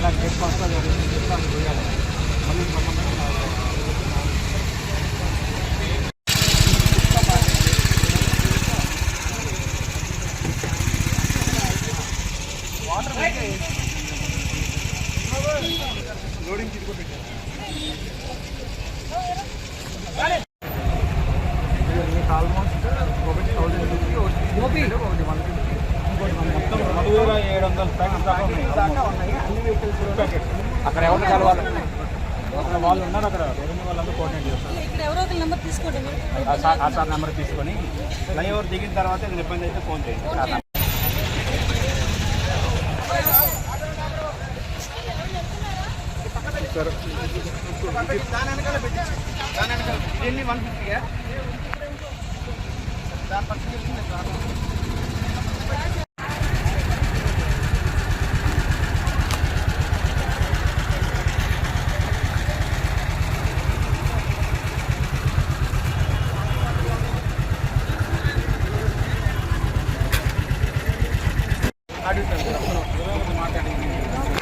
ఇలా gate pass అది పోయాలి లోడింగ్ తీసుకోబెట్టారు ఆల్మోస్ట్ ఒకటి థౌజండ్ ఒకటి ఒకటి వన్ ఫిఫ్టీ మొత్తం రెండు వేల ఏడు వందల ప్యాకెట్స్ దాకా ఉన్నాయి అన్ని వెహికల్స్ ప్యాకెట్స్ అక్కడ ఎవరిని కలవాలి అక్కడ వాళ్ళు ఉన్నారు అక్కడ రెవెన్యూ వాళ్ళంతా కోఆర్డినేట్ చేస్తారు ఎవరో ఆ సార్ నెంబర్ తీసుకొని ఫ్లైఓవర్ దిగిన తర్వాత ఏదైనా ఇబ్బంది అయితే ఫోన్ చేయండి సార్ దాని వెనకాల పెట్టి దాని వెనకాల ఇవన్నీ వన్ ఫిఫ్టీయా దాని పక్కన అడుగుతాను మాట్లాడి